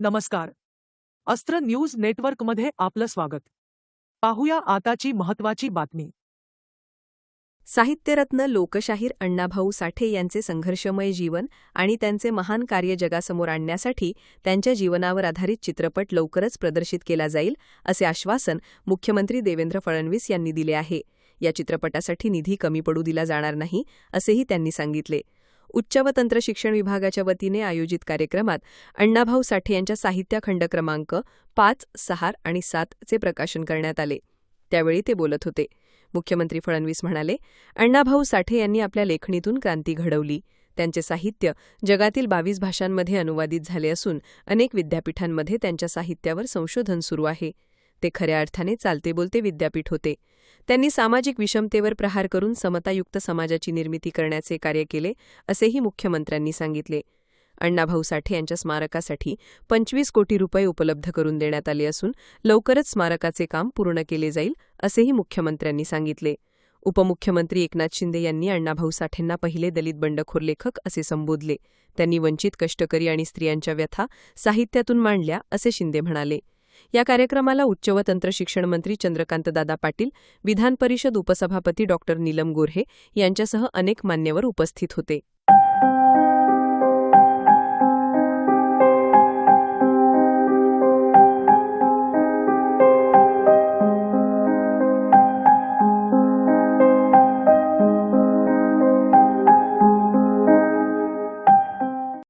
नमस्कार. अस्त्र न्यूज नेटवर्कमध्ये आपलं स्वागत. पाहूया आताची महत्वाची बातमी. साहित्यरत्न लोकशाहीर अण्णाभाऊ साठे यांचे संघर्षमय जीवन आणि त्यांचे महान कार्य जगासमोर आणण्यासाठी त्यांच्या जीवनावर आधारित चित्रपट लवकरच प्रदर्शित केला जाईल असे आश्वासन मुख्यमंत्री देवेंद्र फडणवीस यांनी दिले आहे. या चित्रपटासाठी निधी कमी पडू दिला जाणार नाही असेही त्यांनी सांगितले. उच्च व तंत्र शिक्षण विभागाच्या वतीने आयोजित कार्यक्रमात अण्णाभाऊ साठे यांच्या साहित्य खंड क्रमांक पाच सहा आणि सातचे प्रकाशन करण्यात आले. त्यावेळी ते बोलत होते. मुख्यमंत्री फडणवीस म्हणाले अण्णाभाऊ साठे यांनी आपल्या लेखणीतून क्रांती घडवली. त्यांचे साहित्य जगातील बावीस भाषांमध्ये अनुवादित झाले असून अनेक विद्यापीठांमध्ये त्यांच्या साहित्यावर संशोधन सुरू आहे. ते खऱ्या अर्थाने चालते बोलते विद्यापीठ होते. त्यांनी सामाजिक विषमतेवर प्रहार करून समतायुक्त समाजाची निर्मिती करण्याचे कार्य केले असेही मुख्यमंत्र्यांनी सांगितले. अण्णाभाऊ साठे यांच्या स्मारकासाठी पंचवीस कोटी रुपये उपलब्ध करून देण्यात आले असून लवकरच स्मारकाचे काम पूर्ण केले जाईल असेही मुख्यमंत्र्यांनी सांगितले. उपमुख्यमंत्री एकनाथ शिंदे यांनी अण्णाभाऊ साठेंना पहिले दलित बंडखोर लेखक असे संबोधले. त्यांनी वंचित कष्टकरी आणि स्त्रियांच्या व्यथा साहित्यातून मांडल्या असे शिंदे म्हणाले. या कार्यक्रमाला उच्च व तंत्र शिक्षण मंत्री चंद्रकांतदादा पाटील विधान परिषद उपसभापती डॉ नीलम गोऱ्हे यांच्यासह अनेक मान्यवर उपस्थित होते.